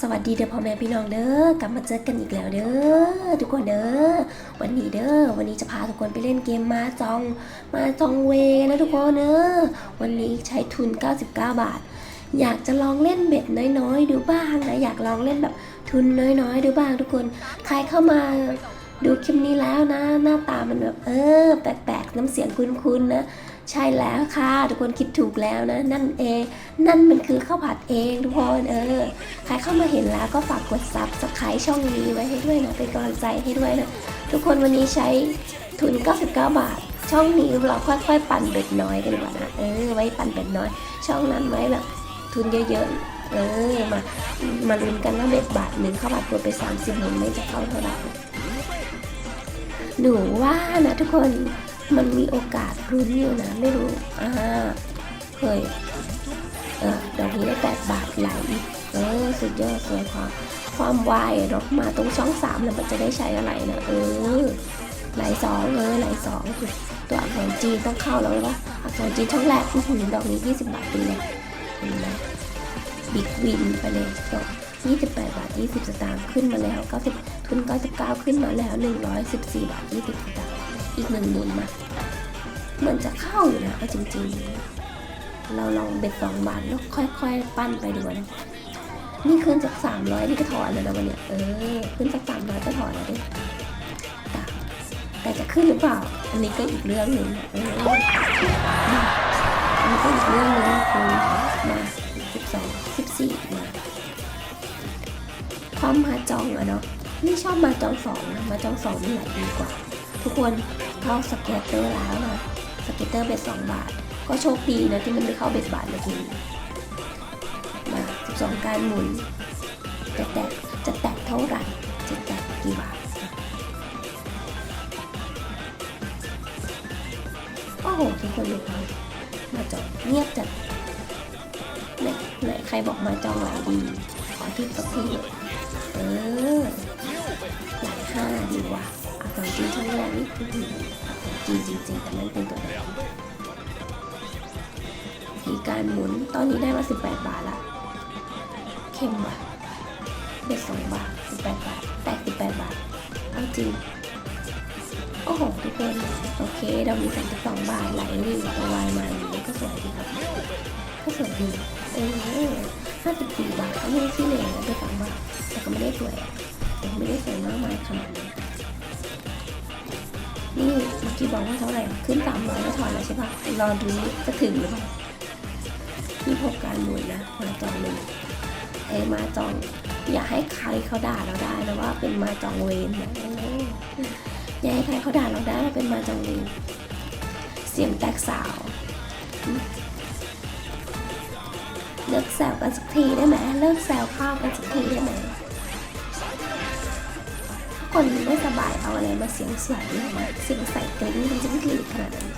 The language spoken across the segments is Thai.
สวัสดีเด้อพ่อแม่พี่น้องเด้อกลับมาเจอกันอีกแล้วเด้อทุกคนเด้อวันนี้เด้อวันนี้จะพาทุกคนไปเล่นเกมมาจองมาจองเวนะทุกคนเด้อวันนี้ใช้ทุน 99 บาท อยากจะลองเล่นเบ็ดน้อยๆ ดูบ้างนะอยากลองเล่นแบบทุนน้อยๆ ดูบ้างทุกคนใครเข้ามาดูคลิปนี้แล้วนะ หน้าตามันแบบเออแปลกๆน้ำเสียงคุ้นๆนะ ใช่แล้วค่ะ ทุกคนคิดถูกแล้วนะ นั่นเอง นั่นมันคือข้าวผัดเองทุกคนเออใครเข้ามาเห็นแล้วก็ฝากกดซับสไครต์ช่องนี้ไว้ให้ด้วยนะเป็นกำลังใจให้ด้วยนะ ทุกคนวันนี้ใช้ทุน 99 บาท ช่องนี้เราค่อยๆ ปั่นเบ็ดน้อยกันดีกว่านะเออไว้ปั่นเบ็ดน้อย ช่องนั้นไว้แบบทุนเยอะๆเออมามาลุ้นกันว่าเบ็ดบาทหนึ่งข้าวผัดกดไป 30หมุนไม่จะเข้าเท่าไหร่หนูว่านะทุกคน มันมีโอกาสรุ้นอยู่นะ ไม่รู้ อ่า เคย เออดอกนี้ได้แปดบาทไหลเออ สุดยอดสวยความความวายเนาะมาตรงช่องสามแล้วมันจะได้ใช้อะไรนะเออไหลสองเออไหลสองตัวอักษรจีนต้องเข้าแล้วว่าอักษรจีนช่องแรกอื้อหือดอกนี้20บบาทเป็นไงเห็นไหมบิ๊กวินไปเลยดอก28 บาท 20 สตางค์ขึ้นมาแล้ว90ทุน 99 ขึ้นมาแล้ว 114 บาท 20 สตางค์ อีกหนึ่งหมุนมาเหมือนจะเข้าอยู่นะเอาจริงๆ เราลองเบ็ดสองบาทแล้วค่อยๆ ปั้นไปดีกว่านะนี่ขึ้นจากสามร้อยนี่ก็ถอนแล้วนะวันเนี้ยเออขึ้นจากสามร้อยก็ถอนแล้วดิแต่จะขึ้นหรือเปล่า อันนี้ก็อีกเรื่องหนึ่งเอออันนี้ก็อีกเรื่องหนึ่งคือมาสิบสองสิบสี่มาความมาจองอะเนาะนี่ชอบมาจองสองนะมาจองสองนี่แหละดีกว่า ทุกคนเข้าสเก็ตเตอร์แล้วนะสเก็ตเตอร์เบ็ดสองบาท ก็โชคดีนะที่มันไม่เข้าเบ็ดบาทเมื่อกี้มา12การหมุนจะแตกจะแตกเท่าไหร่จะแตกกี่บาทโอ้โหทุกคนดูเขามาจองเงียบจัดไหนไหนใครบอกมาจองหลายดีขอทิปสักทีเออหลายห้าดีกว่าะอักษรจีนช่องแรกนี่คืออักษรจีนจริงๆแต่มันเป็นตัวไหนมีการหมุนตอนนี้ได้มา 18 บาทละเข้มว่ะเบ็ด2บาท 18 บาทแตก18บาทเอาจริงโอ้โหทุกคนโอเคเรามี32บาทไหลนี่ตัววายมาอย่างนี้ก็สวยดีครับก็สวยดีเออ54บาทก็ไม่ได้ขี้เหร่นะ32บาทแต่ก็ไม่ได้สวยแต่ไม่ได้สวยมากมายขนาดนั้ นี่เมื่อกี้บอกว่าเท่าไหร่ ขึ้น300ก็ถอนแล้วใช่ปะรอดูจะถึงหรือเปล่าที่พบการหมุนนะมาจองหนึ่งไอ้มาจอง อย่าให้ใครเขาด่าเราได้นะว่าเป็นมาจองเวรนะอย่าให้ใครเขาด่าเราได้ว่าเป็นมาจองเวรเสียงแตกสาวเลิกแซวกันสักทีได้ไหมเลิกแซวข้าวกันสักทีได้ไหม คนไม่สบายเอาอะไรมาเสียงใส่เสียงใส่กลิ้งเป็นจิ้งหรีดขนาดนั้น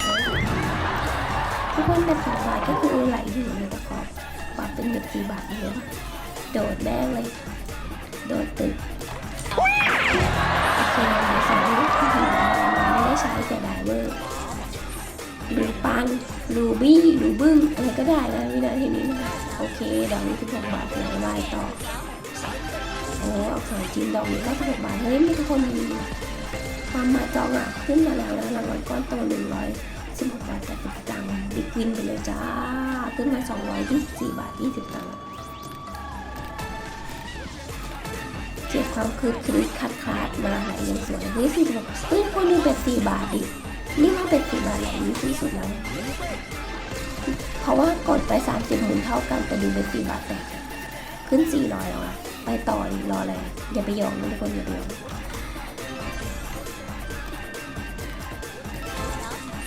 ทุกคนเป็นสองบาทก็คือไหลอยู่ในตะกอบปรับเป็นเด็กสี่บาทเลยโดดแม่งเลย โดดตึกโอเคสองลูกที่ทำไม่ได้ใช้เสียดายเวอร์ดูปังดูบี้ดูบึ้งอะไรก็ได้นะวินาทีนี้นะคะโอเคดอกนี้สิบหกบาทไหลวายต่อ โอ้เอาของจีนดอกนี้ก็สิบหกบาทเฮ้ยมีทุกคนมีความมาจองอะขึ้นมาแล้วนะรางวัลก้อนโตหนึ่งร้อยสิบหกบาทแปดสิบตางค์บิ๊กวินไปเลยจ้า ขึ้นมาสองร้อยยี่สิบสี่บาทยี่สิบตังค์เก็บความคืดคลืดขาดขาดมาหายยังสวยเฮ้ยสี่บอกเฮ้ยคนดูเป็ดสี่บาทดินี่ว่าเป็ดสี่บาทไหลนี่ที่สุดแล้วเพราะว่ากดไปสามสิบหมุนเท่ากันแต่ดูเป็นสี่บาทแต่ขึ้นสี่ร้อยแล้วอะ ไปต่ออีกรออะไรอย่าไปหยอมนะทุกคนอย่าไปยอม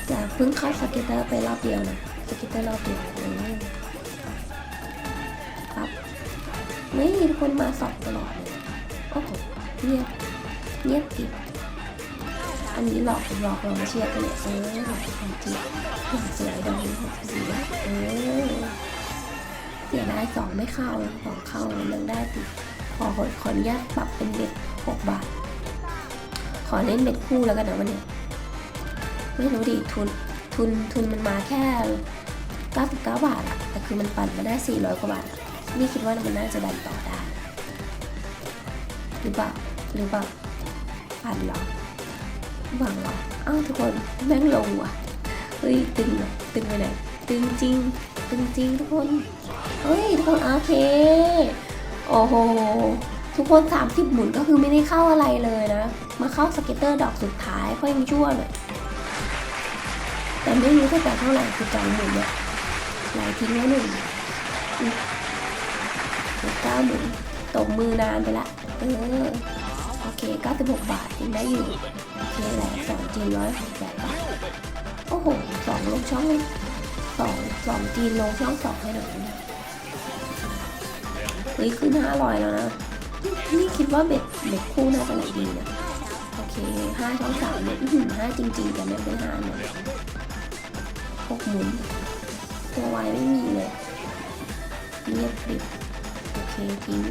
จะเพิ่งเข้าสเก็ตเตอร์ไปรอบเดียวนะสเก็ตเตอร์รอบเดียวเออครับไม่มีคนมาสอบตลอดเลยโอ้โหเงียบเงียบกิบอันนี้หลอกหลอกเรามาเชียร์กันเนี่ยเออหลอกความจริงเห็นสวยดอกนี้หกสิบสี่เออเสียดายสองไม่เข้านะสองเข้ายังได้ติด ขอขออนุญาตปรับเป็นเบ็ดหกบาท ขอเล่นเบ็ดคู่แล้วกันนะวันนี้ ไม่รู้ดิทุนทุนทุนมันมาแค่99บาทอะแต่คือมันปั่นมาได้ 400 กว่าบาท นี่คิดว่ามันน่าจะดันต่อได้ หรือเปล่า หรือเปล่าพันเหรอหวังเหรออ้าวทุกคนแม่งลงว่ะ เฮ้ย ตึงอะตึงไปไหน ตึงจริง ตึงจริงทุกคน เฮ้ย ทุกคนโอเค โอ้โห ทุกคน 30 หมุนก็คือไม่ได้เข้าอะไรเลยนะ มาเข้าสเก็ตเตอร์ดอกสุดท้ายค่อยยังชั่วหน่อย แต่ไม่รู้จะแต่เท่าไหร่คือจองหมุนเนี่ยหลทิ้งไว้หนึ่งเก้าหมุนตกมือนานไปละ เออ โอเค 96 บาทยังได้อยู่ โอเคแหละสองจีนร้อยหกแปดบาท โอ้โหสองลงช่องสองสองจีนลงช่องสองให้หน่อยนะ เฮ้ยขึ้นห้าร้อยแล้วนะ นี่คิดว่าเบ็ดเบ็ดคู่น่าจะไหลดีนะ โอเคห้าช่องสามเนี่ยอื้อหือห้าจริงๆแต่ไม่เป็นห้าเนี่ยหกหมุน ตัววายไม่มีเลยเงียบกริบโอเคทิ้ง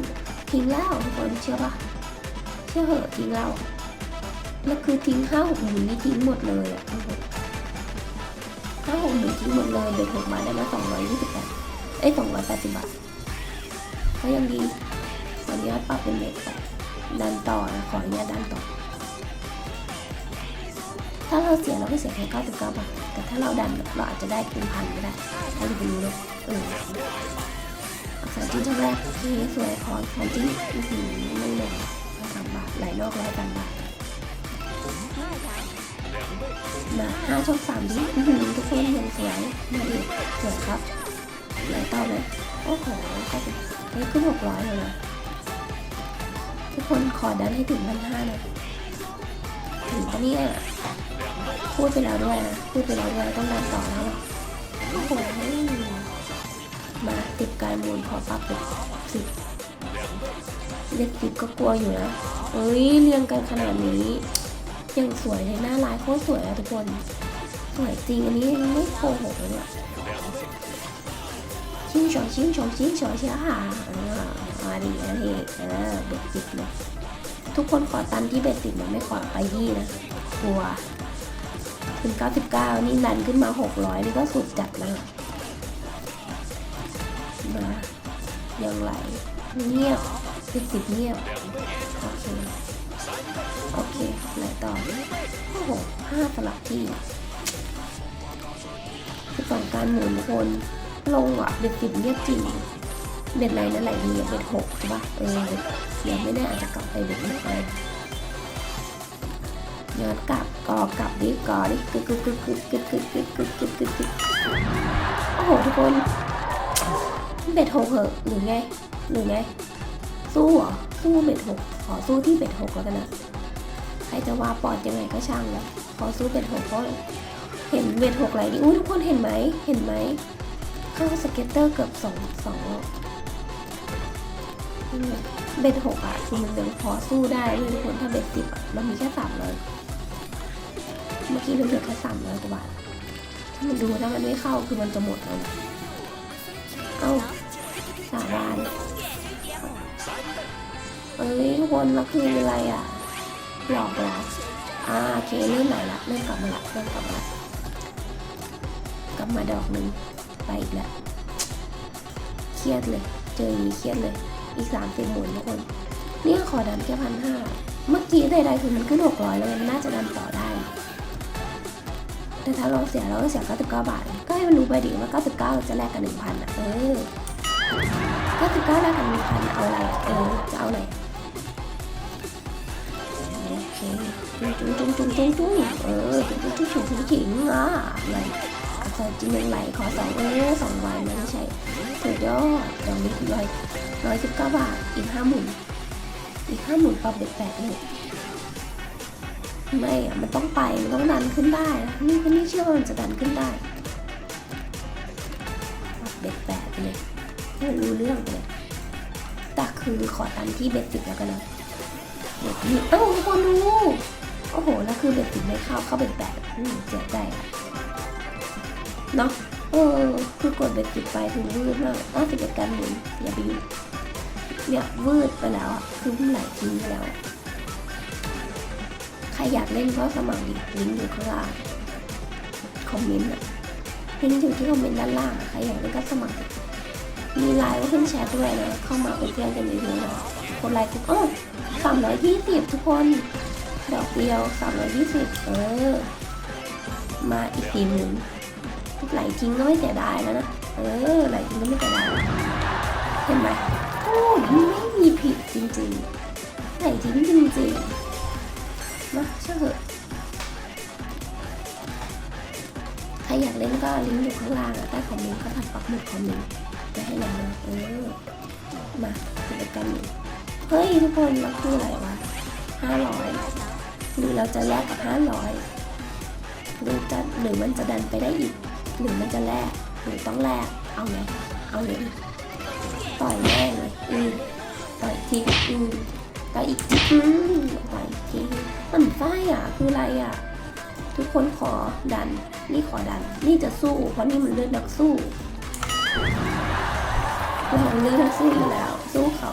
ทิ้งแล้วทุกคนเชื่อปะเชื่อเหอะทิ้งแล้วแล้วคือทิ้งห้าหกหมุนนี่ทิ้งหมดเลยอะโอ้โหห้าหกหมุนทิ้งหมดเลยเบ็ดหกบาได้มาสองร้อยยี่สิบแปดเอ้ยสองร้อยแปดสิบบาท ก็ยังดีขอนุญาตปรับเป็นเบ็ดไปดันต่อนะขออนุญาตดันต่อ ถ้าเราเสียเราก็เสียแค่99บาทแต่ถ้าเราดันเราอาจจะได้เป็นพันก็ได้ถ้าเราไปรู้เลยเอออักษรจีนช่องแรกโอเคสวยพออักษรจีนอือหือไม่ลงร้อยสามบาทไหลนอกร้อยสามบาทมาห้าช่องสามดิอือหือทุกคนยังสวยมาอีกสวยครับ ไหลต่อเลย โอ้โหก็เป็นเฮ้ยขึ้นหกร้อยเลยนะทุกคนขอดันให้ถึงพันห้าน่อยถึงปะเนี่ยพูดไปแล้วด้วยนะ พูดไปแล้วด้วยต้องดันต่อแล้วโอ้โหมาติดการมูลพอปรับเลยสิบเล็กสิบก็กลัวอยู่นะเอ้ยเรียงกันขนาดนี้ยังสวยเลยหน้าลายโคตรสวยอะทุกคน สวยจริงอันนี้ไม่โกหกเลยเนี่ย ชิ้นสอชิ้นสอชิ้นสองชิ้นค่ะอ่ามาดีนะเฮอ่าเบ็ดสิบเลยทุกคนขอตันที่เบ็ดสิบนะไม่ขอไปยี่นะกลัวถึง99นี่ดันขึ้นมา600นี่ก็สุดจัดนะมายังไหลเงียบสิบสิบเงียบ โอเค โอเคไหลต่อโอ้โหห้าสลับที่คือสองการหมุนคน ลงอะเบ็ดสิบเงียบจริงเบ็ดไหนนั่นไหลดีเบ็ดหกใช่ปะเออเดี๋ยวไม่แน่อาจจะกลับไปเบ็ดหกเลยย้อนกลับกอกลับดิกอดิกึกกึกกึกกึกกึกกึกกึกกึกกึกกึกกึกโอ้โหทุกคนเบ็ดหกเหอะหรือไงหรือไง สู้เหรอสู้เบ็ดหกขอสู้ที่เบ็ดหกแล้วกันนะใครจะว่าปอดยังไงก็ช่างแล้วขอสู้เบ็ดหกเพราะเห็นเบ็ดหกไหลดิอุ้ยทุกคนเห็นไหมเห็นไหม เข้าสเก็ตเตอร์เกือบสองสองเบ็ดหกอะคือมันยังพอสู้ได้เลยทุกคนถ้าเบ็ดสิบมันมีแค่สามเลยเมื่อกี้เราเหลือแค่สามร้อยกว่าบาทถ้ามันดูถ้ามันไม่เข้าคือมันจะหมดแล้วเอ้าสาบานเอ้ยทุกคนแล้วคืออะไรอะหลอกเหรออ่าโอเคเริ่มไหนละเริ่มกลับมาละเริ่มกลับมาละกลับมาดอกหนึ่ง ไปอีกแล้วเครียดเลย เจออย่างนี้เครียดเลย อีกสามสิบหมุนทุกคน เนี่ยขอดันแค่พันห้าเมื่อกี้ใดๆคือมันขึ้นหกร้อยแล้วมันน่าจะดันต่อได้ แต่ถ้าเราเสียเราก็เสีย99บาท ก็ให้มันรู้ไปดิว่า99จะแลกกัน1,000อะเออ99แลกกัน1,000เอาอะไรเออจะเอาอะไรอะโอเคจุ้งจุ้งจุ้งจุ้งจุ้งจุ้งเออจุ้งจุ้งจุ้งจุ้งจุ้งขิงอะอะไร อักษรจีนยังไหลขอสองเออสองวันไม่ใช่สุดยอดตอนนี้ร้อยร้อยสิบเก้าบาทอีกห้าหมุนอีกห้าหมุนปรับเด็กแปดหนึ่งไม่อะมันต้องไป มันต้องดันขึ้นได้นะนี่ก็ไม่เชื่อว่ามันจะดันขึ้นได้เบ็ดแปดไปเลยให้มันรู้เรื่องไปเลยแต่คือขอตันที่เบ็ดสิบแล้วกันนะเบ็ดนี่เอ้าทุกคนดูโอ้โห แล้วคือเบ็ดสิบไม่เข้าเข้าเบ็ดแปดเสียใจ เนาะเออคือกดเบ็ดสิบไปคือวืดมากอ้าวสิบเอ็ดการหมุนอย่าไปยุ่งเนี่ยวืดไปแล้วอะคือมันไหลทิ้งไปแล้ว ใครอยากเล่นก็สมัครดิลิงก์อยู่ข้างล่างคอมเมนต์อะลิงก์อยู่ที่คอมเมนต์ด้านล่างอะใครอยากเล่นก็สมัคร มีไลน์ไว้ขึ้นแชทด้วยนะเข้ามาเป็นเพื่อนกันเยอะๆนะกดไลค์กดอ้อสามร้อยยี่สิบทุกคนดอกเดียวสามร้อยยี่สิบเออ มาอีกทีหนึ่ง ไหลจริงก็ไม่เสียดายแล้วนะ เออไหลจริงก็ไม่เสียดาย เห็นไหมโอ้ยไม่มีผิดจริงๆไหลจริงจริงๆมาเชื่อเถอะใครอยากเล่นก็ลิงก์อยู่ข้างล่างใต้คอมเมนต์เขาถัดปักหมุดคอมเมนต์จะให้เรานะเออมากิจกรรมนี้เฮ้ยทุกคนมันคืออะไรวะห้าร้อยหรือเราจะแลกกับห้าร้อยหรือจะหรือมันจะดันไปได้อีก หรือมันจะแลกหรือต้องแลกเอาไงเอาเลยต่อยแม่เลยอืมต่อยทีอืมต่อยอีกทีอืมต่อยอีกทีมันไฟอะคืออะไรอะ ทุกคนขอดัน นี่ขอดัน นี่จะสู้ เพราะนี่มันเลือดนักสู้มันเลือดนักสู้อยู่แล้ว สู้เขา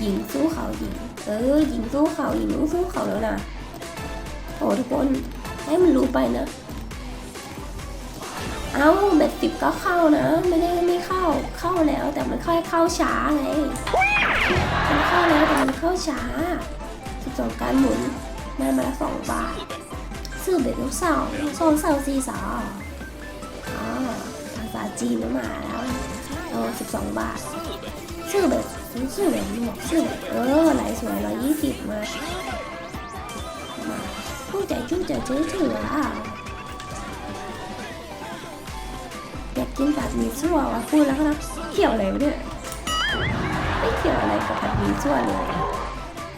หญิงสู้เขาหญิง เออหญิงสู้เขาหญิงต้องสู้เขาแล้วนะโอ้ทุกคน ให้มันรู้ไปนะ เอาเบ็ดสิบก็เข้านะ ไม่ได้ไม่เข้าเข้าแล้วแต่มันค่อยเข้าช้าไงมันเข้าแล้วแต่มันเข้าช้าสิบสองการหมุนได้มาละสองบาทซื้อเบ็ดลูกสาวสองสาวสี่สาวอ๋อภาษาจีนมาแล้วเออสิบสองบาทซื้อเบ็ดซื้อเบ็ดหมวกซื้อเบ็ดเออไหลสวยร้อยยี่สิบมา ผู้ใจชุ่มใจเชื่อถืออะอยากกินผัดหมี่ซั่วว่ะพูดแล้วนะเกี่ยวอะไรเนี่ยไม่เกี่ยวอะไรกับผัดหมี่ซั่วเลย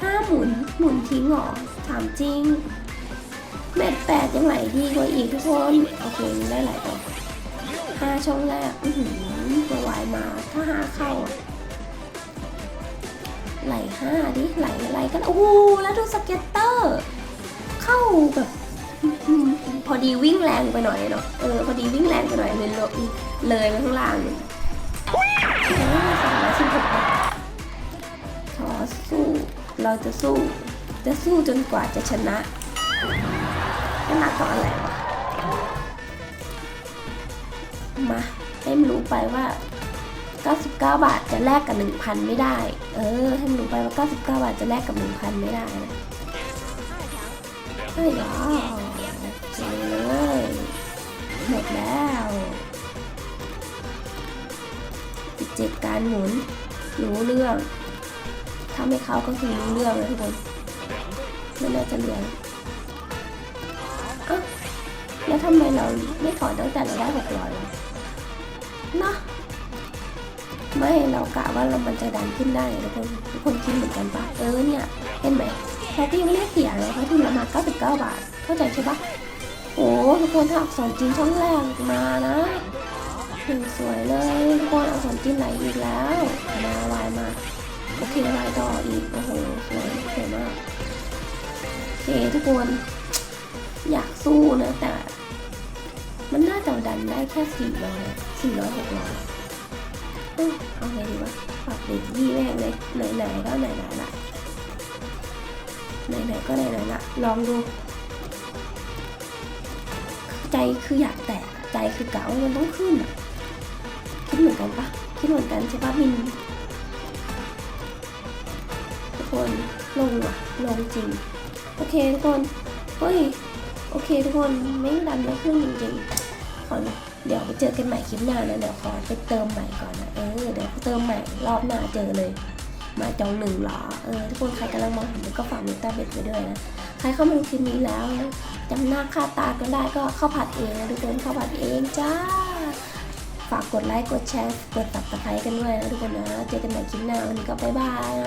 ห้าหมุนหมุนทิ้งเหรอถามจริงแมตช์แปดยังไหลดีกว่าอีกทุกคนโอเคได้ไหลต่อห้าช่องแรกอือหือตัววายมาถ้าห้าเข้าไหลห้าดิไหลอะไรกันโอ้โหแล้วดูสเก็ตเตอร์ เข้าแบบพอดีวิ่งแรงไปหน่อยเนาะเออพอดีวิ่งแรงไปหน่อยเลยเลยเลยไปข้างล่างเลยสามร้อยสิบหกขอสู้ เราจะสู้ จะสู้จนกว่าจะชนะชนะต่ออะไรวะมาให้มันรู้ไปว่า99 บาทจะแลกกับ 1,000 ไม่ได้ เออ ให้มันรู้ไปว่า 99 บาทจะแลกกับ 1,000 ไม่ได้นะ เฮ้ยอ๋อเจอเลยหมดแล้วเจ็ดการหมุนรู้เรื่องถ้าไม่เข้าก็คือรู้เรื่องเลยทุกคนไม่น่าจะเหลือเอ้าแล้วทำไมเราไม่ถอนตั้งแต่เราได้หกร้อยนะไม่เรากะว่าเรามันจะดันขึ้นได้ทุกคนทุกคนคิดเหมือนกันปะเออเนี่ยเห็นไหม เราก็ยังไม่ได้เสียเลยเพราะทุนเรามา99บาท เข้าใจใช่ปะโอ้ทุกคนถ้าอักษรจีนช่องแรกมานะถึงสวยเลยทุกคนอักษรจีนไหลอีกแล้ว มาวายมา โอเคลายต่ออีก โอ้โห สวยสวยมากโอเคทุกคน อยากสู้นะแต่ มันน่าจะดันได้แค่สี่ร้อยสี่ร้อยหกร้อยเอาไงดีวะปรับเด็กยี่แม่งเลยไหนๆก็ไหนๆละ ไหนๆก็ไหนๆละลองดูใจคืออยากแตะใจคือกะว่ามันต้องขึ้นอะคิดเหมือนกันปะคิดเหมือนกันใช่ปะมินทุกคนลงว่ะลงจริง โอเคทุกคนเฮ้ยโอเคทุกคนไม่ดันไม่ขึ้นจริงๆขอเดี๋ยวไปเจอกันใหม่คลิปหน้านะเดี๋ยวขอไปเติมใหม่ก่อนนะเออเดี๋ยวเติมใหม่รอบหน้าเจอเลย มาจองหนึ่งเหรอเออทุกคนใครกำลังมองผมก็ฝากมิเตอร์เบ็ดไปด้วยนะใครเข้ามาดูคลิปนี้แล้วจำหน้าค่าตากันได้ก็เข้าผัดเองนะทุกคนเข้าผัดเองจ้าฝากกดไลค์กดแชร์กดตับตะไคร้กันด้วยนะทุกคนนะเจอกันใหม่คลิปหน้าวันนี้ก็บ๊ายบายนะ